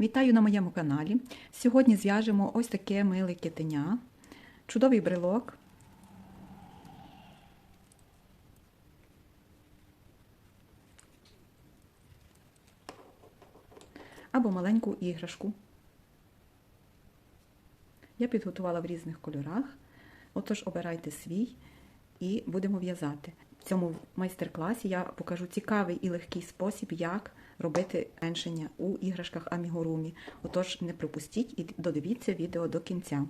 Вітаю на моєму каналі. Сьогодні зв'яжемо ось таке миле китеня, чудовий брелок. Або маленьку іграшку. Я підготувала в різних кольорах. Отож, обирайте свій і будемо в'язати. В цьому майстер-класі я покажу цікавий і легкий спосіб, як робити меншення у іграшках амігурумі. Отож, не пропустіть і додивіться відео до кінця.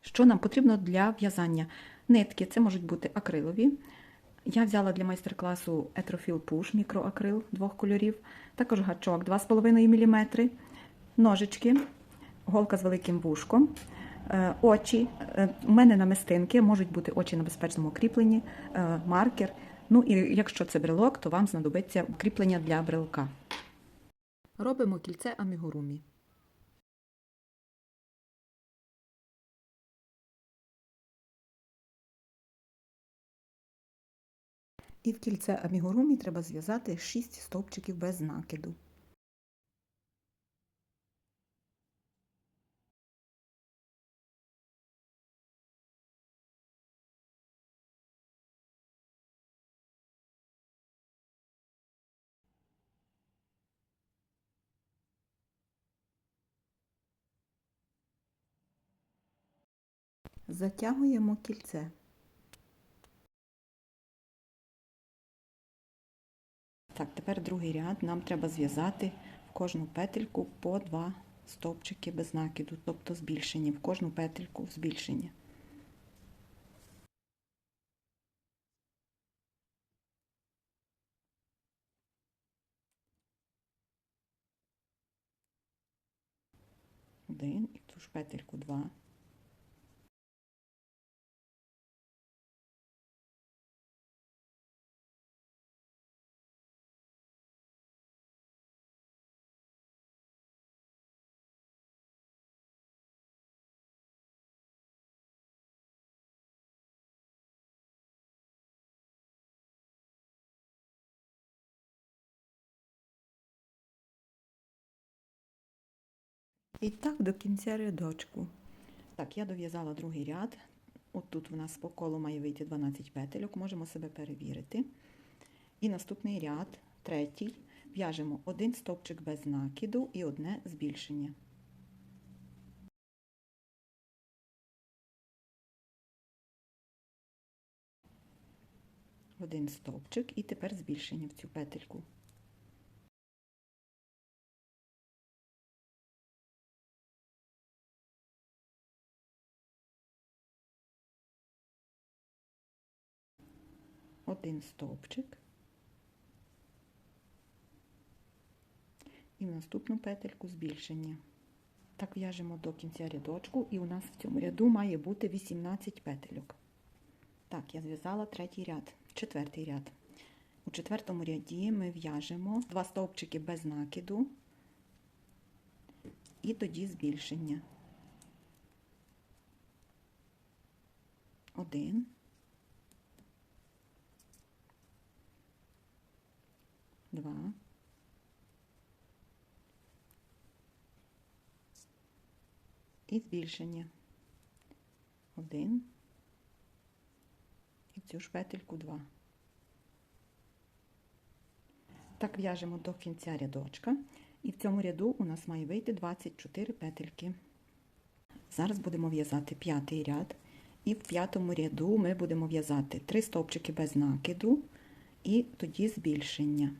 Що нам потрібно для в'язання? Нитки, це можуть бути акрилові. Я взяла для майстер-класу Etrophyl Push мікроакрил двох кольорів, також гачок 2,5 мм, ножички, голка з великим вушком. Е, Очі, Е, у мене намистинки, можуть бути очі на безпечному кріпленні, е, маркер. Ну і якщо це брелок, то вам знадобиться кріплення для брелка. Робимо кільце амігурумі. І в кільце амігурумі треба зв'язати 6 стовпчиків без накиду. Затягуємо кільце. Так, тепер другий ряд. Нам треба зв'язати в кожну петельку по два стовпчики без накиду, тобто збільшені, в кожну петельку збільшення. Один і в ту ж петельку два. І так до кінця рядочку. Так, я дов'язала другий ряд. От тут в нас по колу має вийти 12 петельок, можемо себе перевірити. І наступний ряд, третій, в'яжемо один стовпчик без накиду і одне збільшення. Один стовпчик і тепер збільшення в цю петельку. Один стовпчик і в наступну петельку збільшення. Так в'яжемо до кінця рядочку, і у нас в цьому ряду має бути 18 петельок. Так, я зв'язала третій ряд, четвертий ряд. У четвертому ряді ми в'яжемо два стовпчики без накиду і тоді збільшення. Один. Два, і збільшення. Один, і цю ж петельку два. Так в'яжемо до кінця рядочка, і в цьому ряду у нас має вийти 24 петельки. Зараз будемо в'язати п'ятий ряд, і в п'ятому ряду ми будемо в'язати 3 стовпчики без накиду і тоді збільшення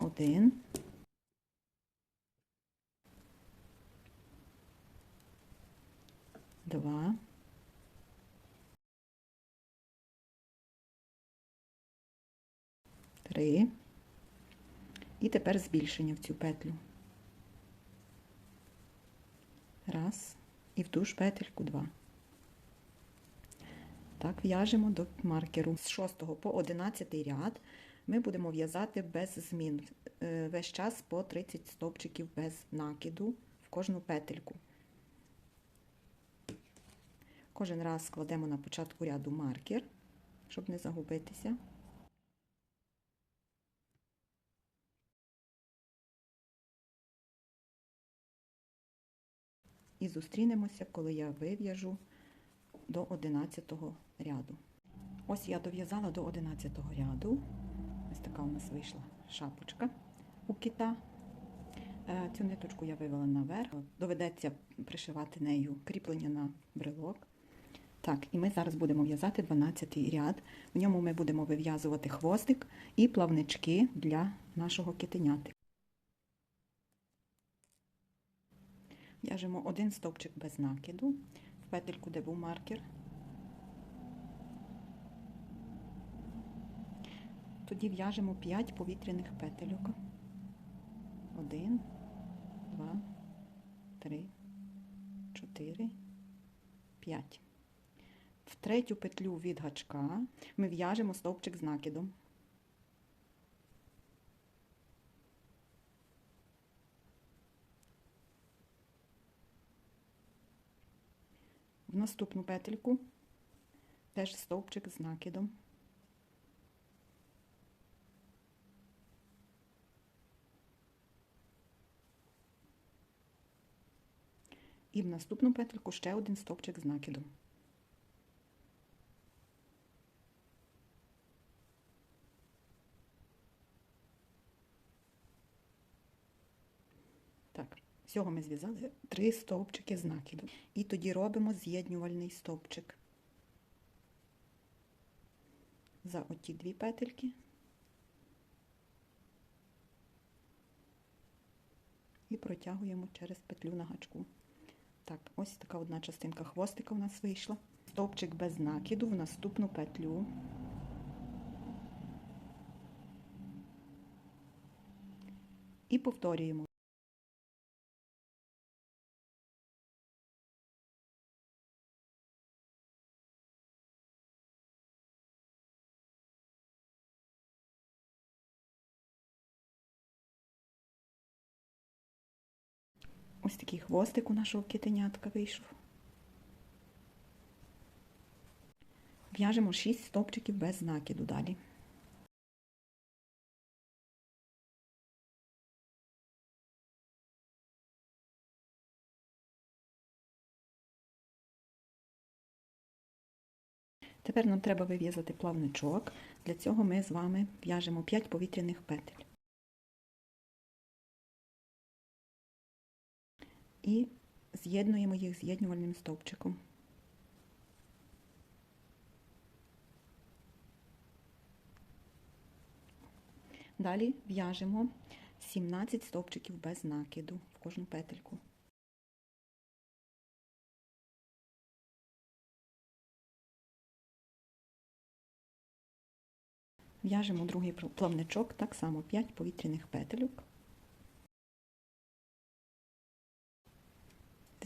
один. Два. Три. І тепер збільшення в цю петлю. Раз. І в ту ж петельку два. Так, в'яжемо до маркеру з 6 по 11 ряд ми будемо в'язати без змін. Е, весь час по 30 стовпчиків без накиду в кожну петельку. Кожен раз складемо на початку ряду маркер, щоб не загубитися. І зустрінемося, коли я вив'яжу до 11 ряду. Ось я дов'язала до 11 ряду. Ось така у нас вийшла шапочка у кита. Е, Цю ниточку я вивела наверх. Доведеться пришивати нею кріплення на брелок. Так, і ми зараз будемо в'язати 12 ряд. В ньому ми будемо вив'язувати хвостик і плавнички для нашого китеняти. В'яжемо один стовпчик без накиду в петельку, де був маркер. Тоді в'яжемо 5 повітряних петельок. 1, 2, 3, 4, 5. В третю петлю від гачка ми в'яжемо стовпчик з накидом. В наступну петельку теж стовпчик з накидом. І в наступну петельку ще один стовпчик з накидом. Так, всього ми зв'язали три стовпчики з накиду. І тоді робимо з'єднювальний стовпчик. За оті дві петельки. І протягуємо через петлю на гачку. Так, ось така одна частинка хвостика у нас вийшла. Стовпчик без накиду в наступну петлю. І повторюємо. Ось такий хвостик у нашого китенятка вийшов. В'яжемо 6 стовпчиків без накиду далі. Тепер нам треба вив'язати плавничок. Для цього ми з вами в'яжемо 5 повітряних петель. І з'єднуємо їх з'єднювальним стовпчиком. Далі в'яжемо 17 стовпчиків без накиду в кожну петельку. В'яжемо другий плавничок, так само 5 повітряних петельок.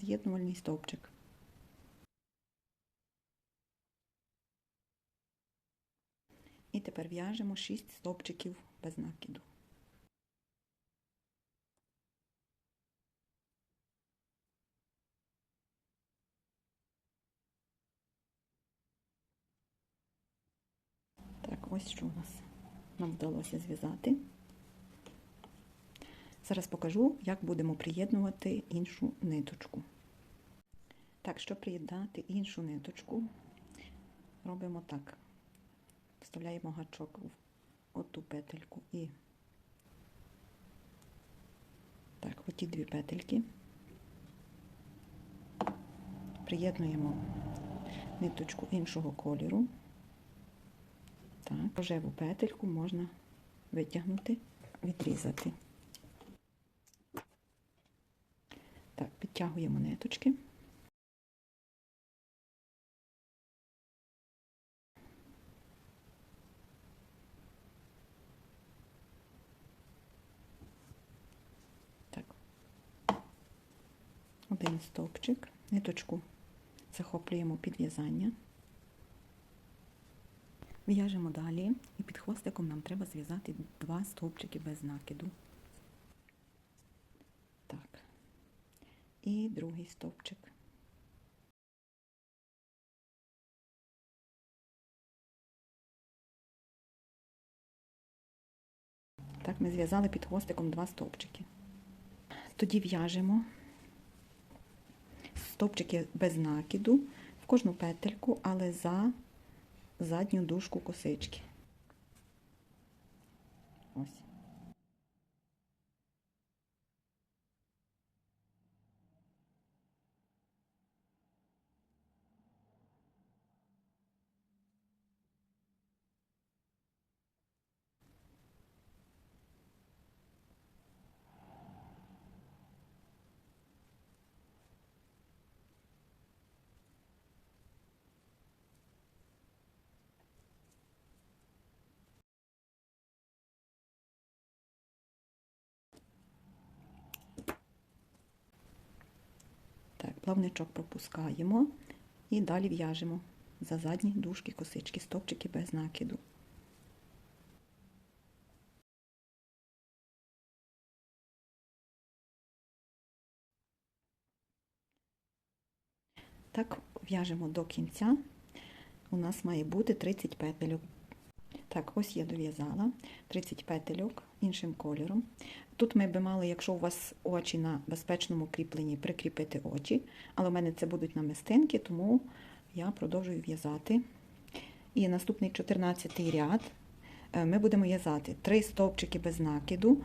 З'єднувальний стовпчик. І тепер в'яжемо 6 стовпчиків без накиду. Так, ось що у нас нам вдалося зв'язати. Зараз покажу, як будемо приєднувати іншу ниточку. Так, щоб приєднати іншу ниточку, робимо так. Вставляємо гачок в оту петельку і так, оті дві петельки. Приєднуємо ниточку іншого кольору. Так, рожеву петельку можна витягнути, відрізати. Так, підтягуємо ниточки. Так. Один стовпчик, ниточку захоплюємо під в'язання. В'яжемо далі і під хвостиком нам треба зв'язати два стовпчики без накиду. Так. І другий стовпчик. Так, ми зв'язали під хвостиком два стовпчики. Тоді в'яжемо стовпчики без накиду в кожну петельку, але за задню дужку косички. Ось. Так, плавничок пропускаємо і далі в'яжемо за задні дужки косички, стовпчики без накиду. Так, в'яжемо до кінця. У нас має бути 30 петельок. Так, ось я дов'язала 30 петельок іншим кольором. Тут ми би мали, якщо у вас очі на безпечному кріпленні, прикріпити очі, але в мене це будуть намистинки, тому я продовжую в'язати. І наступний 14 ряд е, ми будемо в'язати 3 стовпчики без накиду,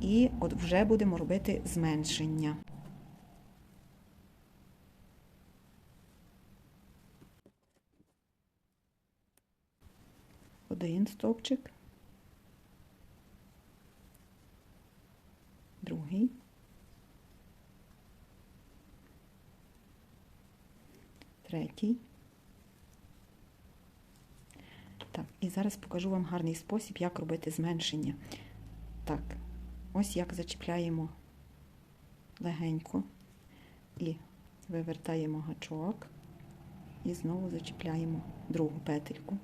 і от вже будемо робити зменшення. Один стовпчик, другий, третій. Так, і зараз покажу вам гарний спосіб, як робити зменшення. Так, ось як зачіпляємо легенько і вивертаємо гачок і знову зачіпляємо другу петельку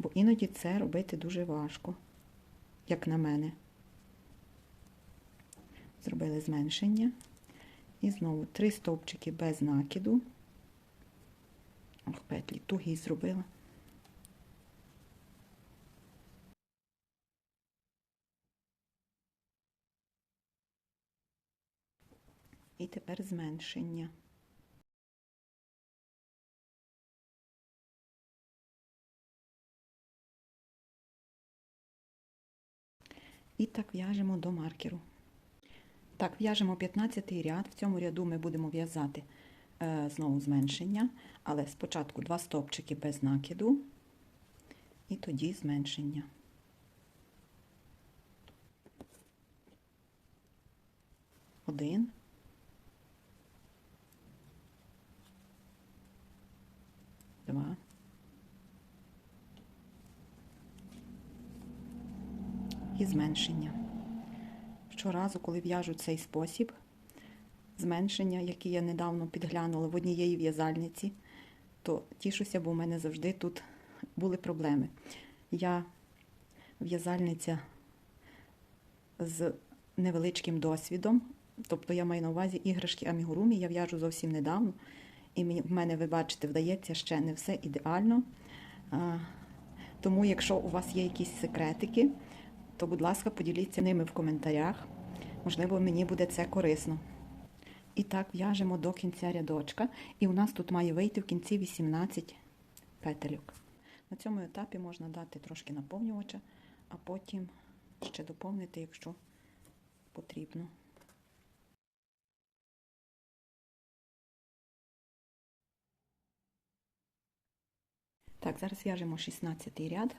бо іноді це робити дуже важко, як на мене. Зробили зменшення. І знову три стовпчики без накиду. Ох, петлі тугі зробила. І тепер зменшення. І так в'яжемо до маркеру. Так, в'яжемо 15 ряд. В цьому ряду ми будемо в'язати е, знову зменшення, але спочатку два стовпчики без накиду, і тоді зменшення. Один. Два. І зменшення. Щоразу, коли в'яжу цей спосіб, зменшення, який я недавно підглянула в однієї в'язальниці, то тішуся, бо в мене завжди тут були проблеми. Я в'язальниця з невеличким досвідом, тобто я маю на увазі іграшки амігурумі, я в'яжу зовсім недавно, і в мене, ви бачите, вдається ще не все ідеально. Тому, якщо у вас є якісь секретики, то, будь ласка, поділіться ними в коментарях. Можливо, мені буде це корисно. І так, в'яжемо до кінця рядочка. І у нас тут має вийти в кінці 18 петельок. На цьому етапі можна дати трошки наповнювача, а потім ще доповнити, якщо потрібно. Так, зараз в'яжемо 16 ряд.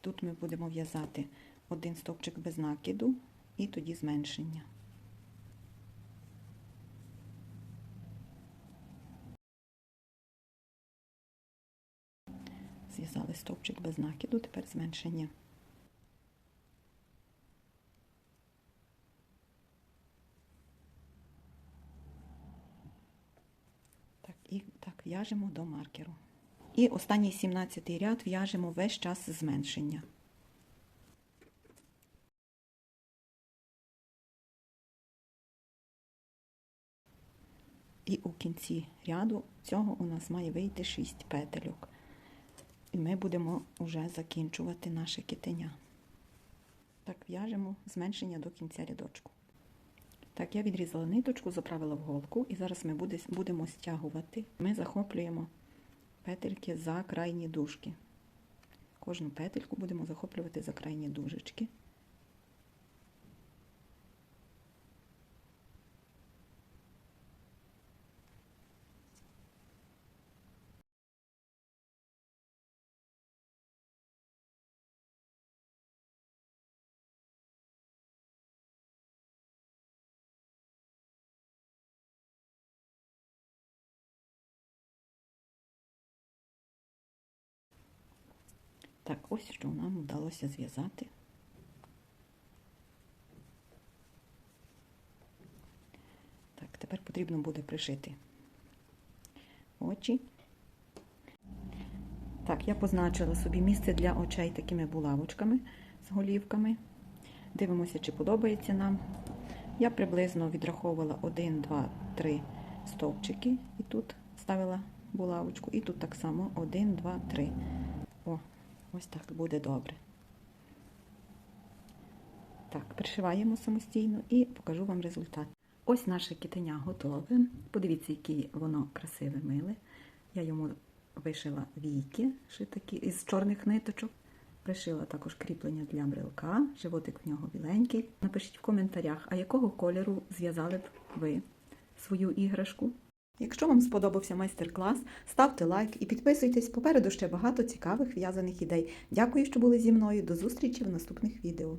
Тут ми будемо в'язати один стовпчик без накиду і тоді зменшення. Зв'язали стовпчик без накиду, тепер зменшення. Так, і так в'яжемо до маркеру. І останній 17 ряд в'яжемо весь час зменшення. І у кінці ряду цього у нас має вийти 6 петельок. І ми будемо вже закінчувати наше китеня. Так, в'яжемо зменшення до кінця рядочку. Так, я відрізала ниточку, заправила в голку, і зараз ми будемо стягувати. Ми захоплюємо петельки за крайні дужки. Кожну петельку будемо захоплювати за крайні дужечки. Так, ось що нам вдалося зв'язати. Так, тепер потрібно буде пришити очі. Так, я позначила собі місце для очей такими булавочками з голівками. Дивимося, чи подобається нам. Я приблизно відраховувала 1, 2, 3 стовпчики і тут ставила булавочку. І тут так само 1, 2, 3. Ось так буде добре. Так, пришиваємо самостійно і покажу вам результат. Ось наше китеня готове. Подивіться, яке воно красиве миле. Я йому вишила війки, ще із чорних ниточок. Пришила також кріплення для брелка, животик в нього біленький. Напишіть в коментарях, а якого кольору зв'язали б ви свою іграшку. Якщо вам сподобався майстер-клас, ставте лайк і підписуйтесь. Попереду ще багато цікавих в'язаних ідей. Дякую, що були зі мною. До зустрічі в наступних відео.